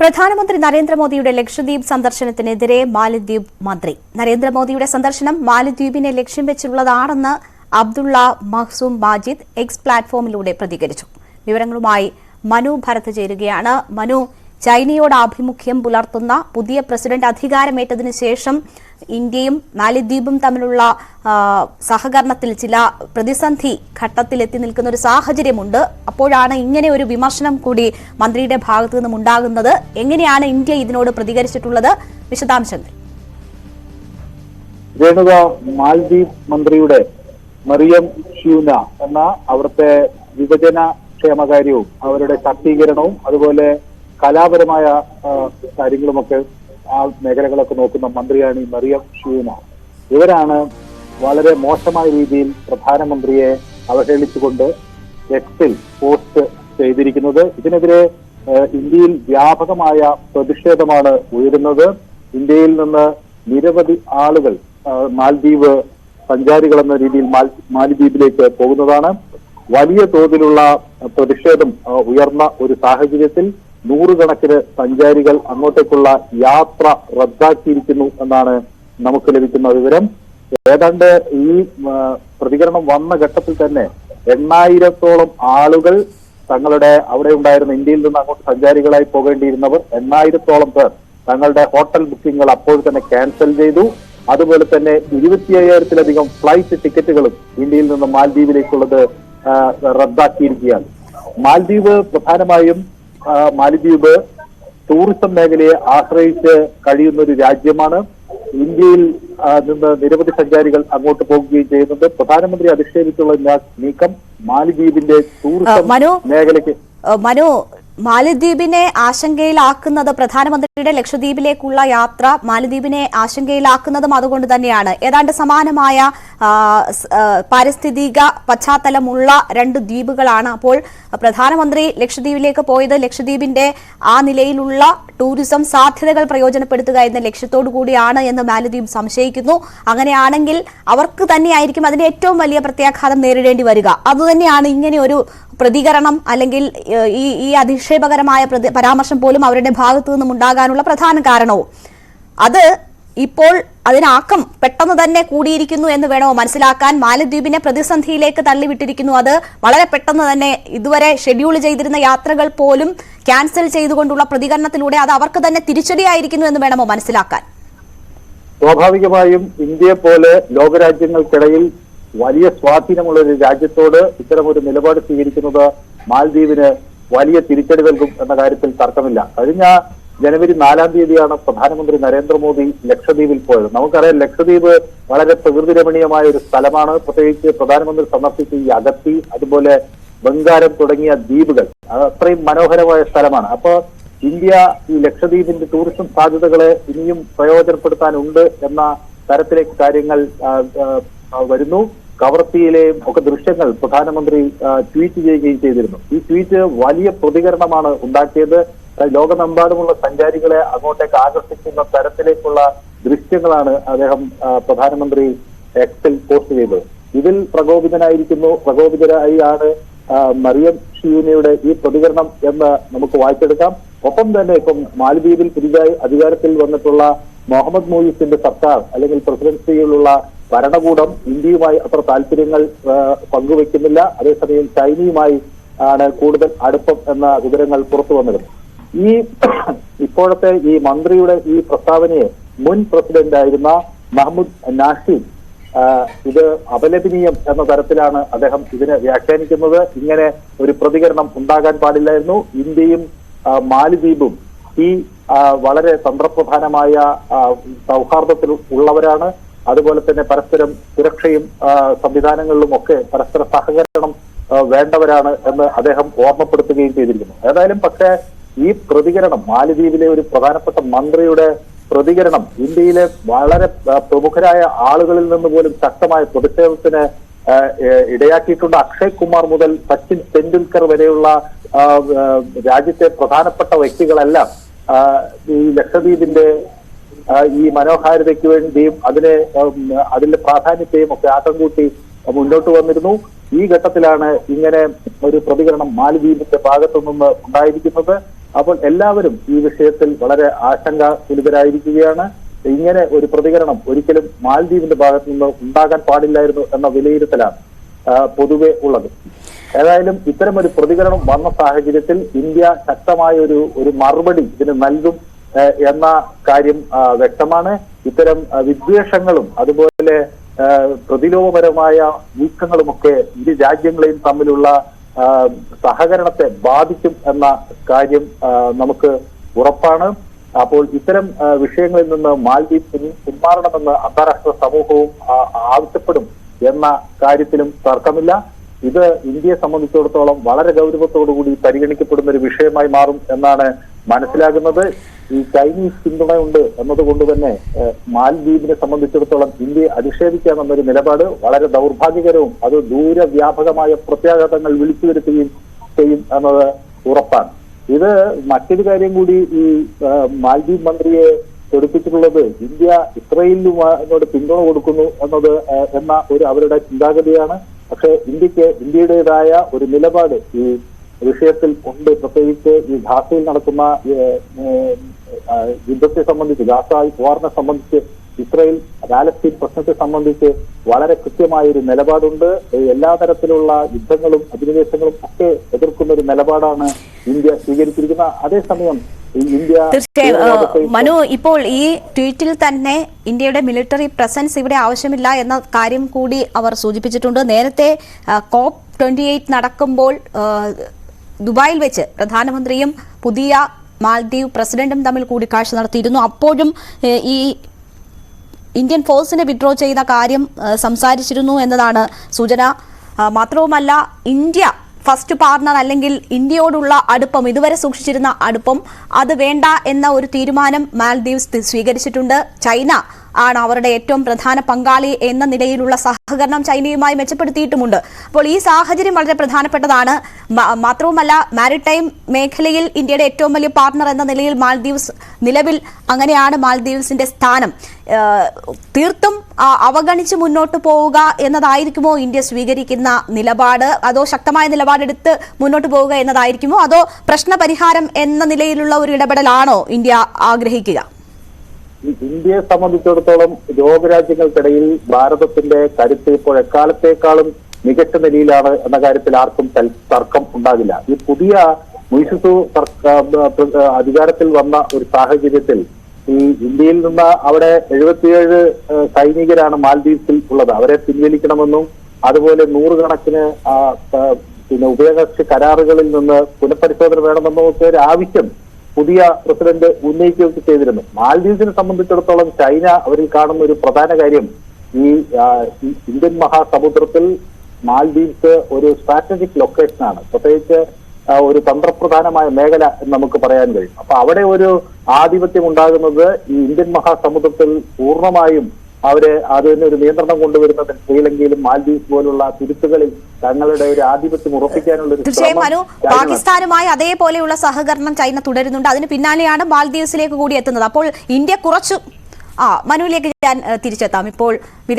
പ്രധാനമന്ത്രി നരേന്ദ്രമോദിയുടെ ലക്ഷദ്വീപ് സന്ദർശനത്തിനെതിരെ മാലദ്വീപ് മന്ത്രി. നരേന്ദ്രമോദിയുടെ സന്ദർശനം മാലദ്വീപിനെ ലക്ഷ്യം വെച്ചുള്ളതാണെന്ന് അബ്ദുള്ള മഹ്സൂം മാജിദ് എക്സ് പ്ലാറ്റ്ഫോമിലൂടെ പ്രതികരിച്ചു. വിവരങ്ങളുമായി മനു ഭരത് ചേരുകയാണ്. മനു ചൈനയോട് ആഭിമുഖ്യം പുലർത്തുന്ന പുതിയ പ്രസിഡന്റ് അധികാരമേറ്റതിനു ശേഷം ഇന്ത്യയും മാലിദ്വീപും തമ്മിലുള്ള സഹകരണത്തിൽ ചില പ്രതിസന്ധി ഘട്ടത്തിൽ എത്തി നിൽക്കുന്ന ഒരു സാഹചര്യമുണ്ട്. അപ്പോഴാണ് ഇങ്ങനെ ഒരു വിമർശനം കൂടി മന്ത്രിയുടെ ഭാഗത്തു നിന്നും ഉണ്ടാകുന്നത്. എങ്ങനെയാണ് ഇന്ത്യ ഇതിനോട് പ്രതികരിച്ചിട്ടുള്ളത്? വിശദാംശങ്ങൾ. രേണുക മാൽദ്വീപ് മന്ത്രിയുടെ മറിയം ഷ്യൂന എന്ന അവിടുത്തെ വിഭജന ക്ഷേമകാര്യവും അവരുടെ ശാക്തീകരണവും അതുപോലെ കലാപരമായ കാര്യങ്ങളുമൊക്കെ ആ മേഖലകളൊക്കെ നോക്കുന്ന മന്ത്രിയാണ് ഈ മറിയം ഷ്യൂന ഇവരാണ് വളരെ മോശമായ രീതിയിൽ പ്രധാനമന്ത്രിയെ അവഹേളിച്ചുകൊണ്ട് എക്സിൽ പോസ്റ്റ് ചെയ്തിരിക്കുന്നത്. ഇതിനെതിരെ ഇന്ത്യയിൽ വ്യാപകമായ പ്രതിഷേധമാണ് ഉയരുന്നത്. ഇന്ത്യയിൽ നിന്ന് നിരവധി ആളുകൾ മാൽദ്വീപ് സഞ്ചാരികൾ എന്ന രീതിയിൽ മാലിദ്വീപിലേക്ക് പോകുന്നതാണ്. വലിയ തോതിലുള്ള പ്രതിഷേധം ഉയർന്ന ഒരു സാഹചര്യത്തിൽ നൂറുകണക്കിന് സഞ്ചാരികൾ അങ്ങോട്ടേക്കുള്ള യാത്ര റദ്ദാക്കിയിരിക്കുന്നു എന്നാണ് നമുക്ക് ലഭിക്കുന്ന വിവരം. ഏതാണ്ട് ഈ പ്രതികരണം വന്ന ഘട്ടത്തിൽ തന്നെ എണ്ണായിരത്തോളം ആളുകൾ തങ്ങളുടെ അവിടെ ഉണ്ടായിരുന്ന ഇന്ത്യയിൽ നിന്ന് അങ്ങോട്ട് സഞ്ചാരികളായി പോകേണ്ടിയിരുന്നവർ എണ്ണായിരത്തോളം പേർ തങ്ങളുടെ ഹോട്ടൽ ബുക്കിംഗുകൾ അപ്പോൾ തന്നെ ക്യാൻസൽ ചെയ്തു. അതുപോലെ തന്നെ ഇരുപത്തി അയ്യായിരത്തിലധികം ഫ്ലൈറ്റ് ടിക്കറ്റുകളും ഇന്ത്യയിൽ നിന്ന് മാൽദ്വീപിലേക്കുള്ളത് റദ്ദാക്കിയിരിക്കുകയാണ്. മാൽദ്വീപ് പ്രധാനമായും മാലിദ്വീപ് ടൂറിസം മേഖലയെ ആശ്രയിച്ച് കഴിയുന്ന ഒരു രാജ്യമാണ്. ഇന്ത്യയിൽ നിന്ന് നിരവധി സഞ്ചാരികൾ അങ്ങോട്ട് പോകുകയും ചെയ്യുന്നുണ്ട്. പ്രധാനമന്ത്രി അധിക്ഷേപിച്ചുള്ള നീക്കം മാലിദ്വീപിന്റെ ടൂറിസം മേഖലയ്ക്ക് മനു മാലദ്വീപിനെ ആശങ്കയിലാക്കുന്നത് പ്രധാനമന്ത്രിയുടെ ലക്ഷദ്വീപിലേക്കുള്ള യാത്ര മാലിദ്വീപിനെ ആശങ്കയിലാക്കുന്നതും അതുകൊണ്ട് തന്നെയാണ്. ഏതാണ്ട് സമാനമായ പാരിസ്ഥിതിക പശ്ചാത്തലമുള്ള രണ്ട് ദ്വീപുകളാണ് അപ്പോൾ പ്രധാനമന്ത്രി ലക്ഷദ്വീപിലേക്ക് പോയത് ലക്ഷദ്വീപിന്റെ ആ നിലയിലുള്ള ടൂറിസം സാധ്യതകൾ പ്രയോജനപ്പെടുത്തുക എന്ന ലക്ഷ്യത്തോടു കൂടിയാണ് എന്ന് മാലിദ്വീപ് സംശയിക്കുന്നു. അങ്ങനെയാണെങ്കിൽ അവർക്ക് തന്നെയായിരിക്കും അതിന് ഏറ്റവും വലിയ പ്രത്യാഘാതം നേരിടേണ്ടി വരിക. അതുതന്നെയാണ് ഇങ്ങനെ ഒരു പ്രതികരണം അല്ലെങ്കിൽ ഈ ഈ അധിക്ഷേപകരമായ പരാമർശം പോലും അവരുടെ ഭാഗത്തു നിന്നും ഉണ്ടാകാനുള്ള പ്രധാന കാരണവും. അത് ഇപ്പോൾ അതിനാക്കം പെട്ടെന്ന് തന്നെ കൂടിയിരിക്കുന്നു എന്ന് വേണമോ മനസ്സിലാക്കാൻ മാലദ്വീപിനെ പ്രതിസന്ധിയിലേക്ക് തള്ളിവിട്ടിരിക്കുന്നു. അത് വളരെ പെട്ടെന്ന് തന്നെ ഇതുവരെ ഷെഡ്യൂൾ ചെയ്തിരുന്ന യാത്രകൾ പോലും ക്യാൻസൽ ചെയ്തുകൊണ്ടുള്ള പ്രതികരണത്തിലൂടെ അത് അവർക്ക് തന്നെ തിരിച്ചടിയായിരിക്കുന്നു എന്ന് വേണമോ മനസ്സിലാക്കാൻ? സ്വാഭാവികമായും ഇന്ത്യയെ പോലെ ലോകരാജ്യങ്ങൾക്കിടയിൽ വലിയ സ്വാധീനമുള്ള ഒരു രാജ്യത്തോട് ഇത്തരം ഒരു നിലപാട് സ്വീകരിക്കുന്നത് മാൽദ്വീപിന് വലിയ തിരിച്ചടി നൽകും എന്ന കാര്യത്തിൽ തർക്കമില്ല. കഴിഞ്ഞ ജനുവരി നാലാം തീയതിയാണ് പ്രധാനമന്ത്രി നരേന്ദ്രമോദി ലക്ഷദ്വീപിൽ പോയത്. നമുക്കറിയാം ലക്ഷദ്വീപ് വളരെ പ്രകൃതി രമണീയമായ ഒരു സ്ഥലമാണ്. പ്രത്യേകിച്ച് പ്രധാനമന്ത്രി സന്ദർശിച്ച ഈ അഗത്തി അതുപോലെ ബംഗാരം തുടങ്ങിയ ദ്വീപുകൾ അത് അത്രയും മനോഹരമായ സ്ഥലമാണ്. അപ്പോൾ ഇന്ത്യ ഈ ലക്ഷദ്വീപിന്റെ ടൂറിസം സാധ്യതകളെ ഇനിയും പ്രയോജനപ്പെടുത്താനുണ്ട് എന്ന തരത്തിലേക്ക് കാര്യങ്ങൾ വരുന്നു. കവർത്തിയിലെയും ഒക്കെ ദൃശ്യങ്ങൾ പ്രധാനമന്ത്രി ട്വീറ്റ് ചെയ്യുകയും ചെയ്തിരുന്നു. ഈ ട്വീറ്റ് വലിയ പ്രതികരണമാണ് ഉണ്ടാക്കിയത്. ലോകമെമ്പാടുമുള്ള സഞ്ചാരികളെ അങ്ങോട്ടേക്ക് ആകർഷിക്കുന്ന തരത്തിലേക്കുള്ള ദൃശ്യങ്ങളാണ് അദ്ദേഹം പ്രധാനമന്ത്രി എക്സിൽ പോസ്റ്റ് ചെയ്തത്. ഇതിൽ പ്രകോപിതനായിരിക്കുന്നു പ്രകോപിതരായി ആണ് മറിയം ഷിയൂനയുടെ ഈ പ്രതികരണം എന്ന് നമുക്ക് വായിച്ചെടുക്കാം. ഒപ്പം തന്നെ ഇപ്പം മാലദ്വീപിൽ പുതിയതായി അധികാരത്തിൽ വന്നിട്ടുള്ള മുഹമ്മദ് മൂയിസിന്റെ സർക്കാർ അല്ലെങ്കിൽ പ്രസിഡൻസിയിലുള്ള ഭരണകൂടം ഇന്ത്യയുമായി അത്ര താല്പര്യങ്ങൾ പങ്കുവെക്കുന്നില്ല. അതേസമയം ചൈനയുമായി ആണ് കൂടുതൽ അടുപ്പം എന്ന വിവരങ്ങൾ പുറത്തു വന്നിരുന്നു. ഈ ഇപ്പോഴത്തെ ഈ മന്ത്രിയുടെ ഈ പ്രസ്താവനയെ മുൻ പ്രസിഡന്റ് ആയിരുന്ന മഹമ്മദ് നാഷിദ് ഇത് അപലപനീയം എന്ന തരത്തിലാണ് അദ്ദേഹം ഇതിനെ വ്യാഖ്യാനിക്കുന്നത്. ഇങ്ങനെ ഒരു പ്രതികരണം ഉണ്ടാകാൻ പാടില്ലായിരുന്നു. ഇന്ത്യയും മാലിദ്വീപും ഈ വളരെ തന്ത്രപ്രധാനമായ സൗഹാർദ്ദത്തിൽ ഉള്ളവരാണ്. അതുപോലെ തന്നെ പരസ്പരം സുരക്ഷയും സംവിധാനങ്ങളിലും ഒക്കെ പരസ്പര സഹകരണം വേണ്ടവരാണ് എന്ന് അദ്ദേഹം ഓർമ്മപ്പെടുത്തുകയും ചെയ്തിരിക്കുന്നു. ഏതായാലും പക്ഷേ ഈ പ്രതികരണം മാലിദ്വീപിലെ ഒരു പ്രധാനപ്പെട്ട മന്ത്രിയുടെ പ്രതികരണം ഇന്ത്യയിലെ വളരെ പ്രമുഖരായ ആളുകളിൽ നിന്ന് പോലും ശക്തമായ പ്രതിഷേധത്തിന് ഇടയാക്കിയിട്ടുണ്ട്. അക്ഷയ് കുമാർ മുതൽ സച്ചിൻ തെണ്ടുൽക്കർ വരെയുള്ള രാജ്യത്തെ പ്രധാനപ്പെട്ട വ്യക്തികളെല്ലാം ഈ ലക്ഷദ്വീപിന്റെ ഈ മനോഹാരിതയ്ക്ക് വേണ്ടിയും അതിനെ അതിന്റെ പ്രാധാന്യത്തെയും ഒക്കെ ആട്ടം കൂട്ടി മുന്നോട്ട് വന്നിരുന്നു. ഈ ഘട്ടത്തിലാണ് ഇങ്ങനെ ഒരു പ്രതികരണം മാലദ്വീപിന്റെ ഭാഗത്തു നിന്ന് ഉണ്ടായിരിക്കുന്നത്. അപ്പോൾ എല്ലാവരും ഈ വിഷയത്തിൽ വളരെ ആശങ്ക ആശങ്കാകുലിതരായിരിക്കുകയാണ് ഇങ്ങനെ ഒരു പ്രതികരണം ഒരിക്കലും മാലിദ്വീപിന്റെ ഭാഗത്തു നിന്ന് ഉണ്ടാകാൻ പാടില്ലായിരുന്നു എന്ന വിലയിരുത്തലാണ് പൊതുവെ ഉള്ളത്. ഏതായാലും ഇത്തരം ഒരു പ്രതികരണം വന്ന സാഹചര്യത്തിൽ ഇന്ത്യ ശക്തമായ ഒരു ഒരു മറുപടി ഇതിന് നൽകും എന്ന കാര്യം വ്യക്തമാണ്. ഇത്തരം വിദ്വേഷങ്ങളും അതുപോലെ പ്രതിലോമപരമായ നീക്കങ്ങളുമൊക്കെ ഇരു രാജ്യങ്ങളെയും തമ്മിലുള്ള സഹകരണത്തെ ബാധിക്കും എന്ന കാര്യം നമുക്ക് ഉറപ്പാണ്. അപ്പോൾ ഇത്തരം വിഷയങ്ങളിൽ നിന്ന് മാൽദ്വീപ് പിന്മാറണമെന്ന് അന്താരാഷ്ട്ര സമൂഹവും ആവശ്യപ്പെടും എന്ന കാര്യത്തിലും തർക്കമില്ല. ഇത് ഇന്ത്യയെ സംബന്ധിച്ചിടത്തോളം വളരെ ഗൗരവത്തോടുകൂടി പരിഗണിക്കപ്പെടുന്ന ഒരു വിഷയമായി മാറും എന്നാണ് മനസ്സിലാകുന്നത്. ഈ ചൈനീസ് പിന്തുണയുണ്ട് എന്നതുകൊണ്ട് തന്നെ മാൽദ്വീപിനെ സംബന്ധിച്ചിടത്തോളം ഇന്ത്യയെ അധിക്ഷേപിക്കാം എന്നൊരു നിലപാട് വളരെ ദൗർഭാഗ്യകരവും അത് ദൂരവ്യാപകമായ പ്രത്യാഘാതങ്ങൾ വിളിച്ചു വരുത്തുകയും ചെയ്യും എന്നത് ഉറപ്പാണ്. ഇത് മറ്റൊരു കാര്യം കൂടി ഈ മാൽദ്വീപ് മന്ത്രിയെ തൊടുപ്പിച്ചിട്ടുള്ളത് ഇന്ത്യ ഇസ്രയേലിനോട് പിന്തുണ കൊടുക്കുന്നു എന്നത് എന്ന ഒരു അവരുടെ ചിന്താഗതിയാണ്. പക്ഷേ ഇന്ത്യയ്ക്ക് ഇന്ത്യയുടേതായ ഒരു നിലപാട് ഈ വിഷയത്തിൽ ഉണ്ട്. പ്രത്യേകിച്ച് ഈ ഗാസയിൽ നടക്കുന്ന യുദ്ധത്തെ സംബന്ധിച്ച് ഗാസ വാറിനെ സംബന്ധിച്ച് ഇസ്രയേൽ പാലസ്തീൻ പ്രശ്നത്തെ സംബന്ധിച്ച് വളരെ കൃത്യമായ ഒരു നിലപാടുണ്ട് എല്ലാ തരത്തിലുള്ള യുദ്ധങ്ങളും അധിനിവേശങ്ങളും ഒക്കെ എതിർക്കുന്ന ഒരു നിലപാടാണ് ഇന്ത്യ സ്വീകരിച്ചിരിക്കുന്നത്. അതേസമയം തീർച്ചയായും മനു ഇപ്പോൾ ഈ ട്വീറ്റിൽ തന്നെ ഇന്ത്യയുടെ മിലിറ്ററി പ്രസൻസ് ഇവിടെ ആവശ്യമില്ല എന്ന കാര്യം കൂടി അവർ സൂചിപ്പിച്ചിട്ടുണ്ട്. നേരത്തെ കോപ്പ് ട്വന്റി എയ്റ്റ് നടക്കുമ്പോൾ ദുബായിൽ വെച്ച് പ്രധാനമന്ത്രിയും പുതിയ മാൽദ്വീപ് പ്രസിഡന്റും തമ്മിൽ കൂടിക്കാഴ്ച നടത്തിയിരുന്നു. അപ്പോഴും ഈ ഇന്ത്യൻ ഫോഴ്സിനെ വിഡ്രോ ചെയ്യുന്ന കാര്യം സംസാരിച്ചിരുന്നു എന്നതാണ് സൂചന. മാത്രവുമല്ല ഇന്ത്യ ഫസ്റ്റ് പാർട്ണർ അല്ലെങ്കിൽ ഇന്ത്യയോടുള്ള അടുപ്പം ഇതുവരെ സൂക്ഷിച്ചിരുന്ന അടുപ്പം അത് വേണ്ട എന്ന ഒരു തീരുമാനം മാൽദീവ്സ് സ്വീകരിച്ചിട്ടുണ്ട്. ചൈന ആണ് അവരുടെ ഏറ്റവും പ്രധാന പങ്കാളി എന്ന നിലയിലുള്ള സഹകരണം ചൈനയുമായി മെച്ചപ്പെടുത്തിയിട്ടുമുണ്ട്. അപ്പോൾ ഈ സാഹചര്യം വളരെ പ്രധാനപ്പെട്ടതാണ്. മാത്രവുമല്ല മാരിടൈം മേഖലയിൽ ഇന്ത്യയുടെ ഏറ്റവും വലിയ പാർട്ണർ എന്ന നിലയിൽ മാൽദ്വീപ്സ് നിലവിൽ അങ്ങനെയാണ് മാൽദ്വീപ്സിന്റെ സ്ഥാനം. തീർത്തും അവഗണിച്ച് മുന്നോട്ട് പോവുക എന്നതായിരിക്കുമോ ഇന്ത്യ സ്വീകരിക്കുന്ന നിലപാട്? അതോ ശക്തമായ നിലപാടെടുത്ത് മുന്നോട്ട് പോവുക എന്നതായിരിക്കുമോ? അതോ പ്രശ്നപരിഹാരം എന്ന നിലയിലുള്ള ഒരു ഇടപെടലാണോ ഇന്ത്യ ആഗ്രഹിക്കുക? ഇന്ത്യയെ സംബന്ധിച്ചിടത്തോളം ലോകരാജ്യങ്ങൾക്കിടയിൽ ഭാരതത്തിന്റെ കരുത്ത് ഇപ്പോൾ എക്കാലത്തേക്കാളും മികച്ച നിലയിലാണ് എന്ന കാര്യത്തിൽ ആർക്കും തർക്കം ഉണ്ടാകില്ല. ഈ പുതിയ മുയിസു അധികാരത്തിൽ വന്ന ഒരു സാഹചര്യത്തിൽ ഈ ഇന്ത്യയിൽ നിന്ന് അവിടെ എഴുപത്തിയേഴ് സൈനികരാണ് മാൽദ്വീപ്സിൽ ഉള്ളത്. അവരെ പിൻവലിക്കണമെന്നും അതുപോലെ നൂറുകണക്കിന് പിന്നെ ഉഭയകക്ഷി കരാറുകളിൽ നിന്ന് പുനഃപരിശോധന വേണമെന്നും ഒക്കെ ഒരു ആവശ്യം പുതിയ പ്രസിഡന്റ് ഉന്നയിക്കുകയൊക്കെ ചെയ്തിരുന്നു. മാൽദീവ്സിനെ സംബന്ധിച്ചിടത്തോളം ചൈന അവരിൽ കാണുന്ന ഒരു പ്രധാന കാര്യം ഈ ഇന്ത്യൻ മഹാസമുദ്രത്തിൽ മാൽദീവ്സ് ഒരു സ്ട്രാറ്റജിക് ലൊക്കേഷനാണ് പ്രത്യേകിച്ച് ഒരു തന്ത്രപ്രധാനമായ മേഖല എന്ന് നമുക്ക് പറയാൻ കഴിയും. അപ്പൊ അവിടെ ഒരു ആധിപത്യം ഉണ്ടാകുന്നത് ഈ ഇന്ത്യൻ മഹാസമുദ്രത്തിൽ പൂർണമായും അവർ ഒരു നിയന്ത്രണം കൊണ്ടുവരുന്നതിൽ ശ്രീലങ്കയിലും മാൽദീവ്സ് പോലുള്ള തുരുത്തുകളിൽ തങ്ങളുടെ ഒരു ആധിപത്യം ഉറപ്പിക്കാനുള്ള തീർച്ചയായും മനു പാകിസ്ഥാനുമായി അതേപോലെയുള്ള സഹകരണം ചൈന തുടരുന്നുണ്ട്. അതിന് പിന്നാലെയാണ് മാൽദീവ്സിലേക്ക് കൂടി എത്തുന്നത്. അപ്പോൾ ഇന്ത്യ കുറച്ചു ആ മനുവിലേക്ക് ഞാൻ തിരിച്ചെത്താം. ഇപ്പോൾ വിദേശ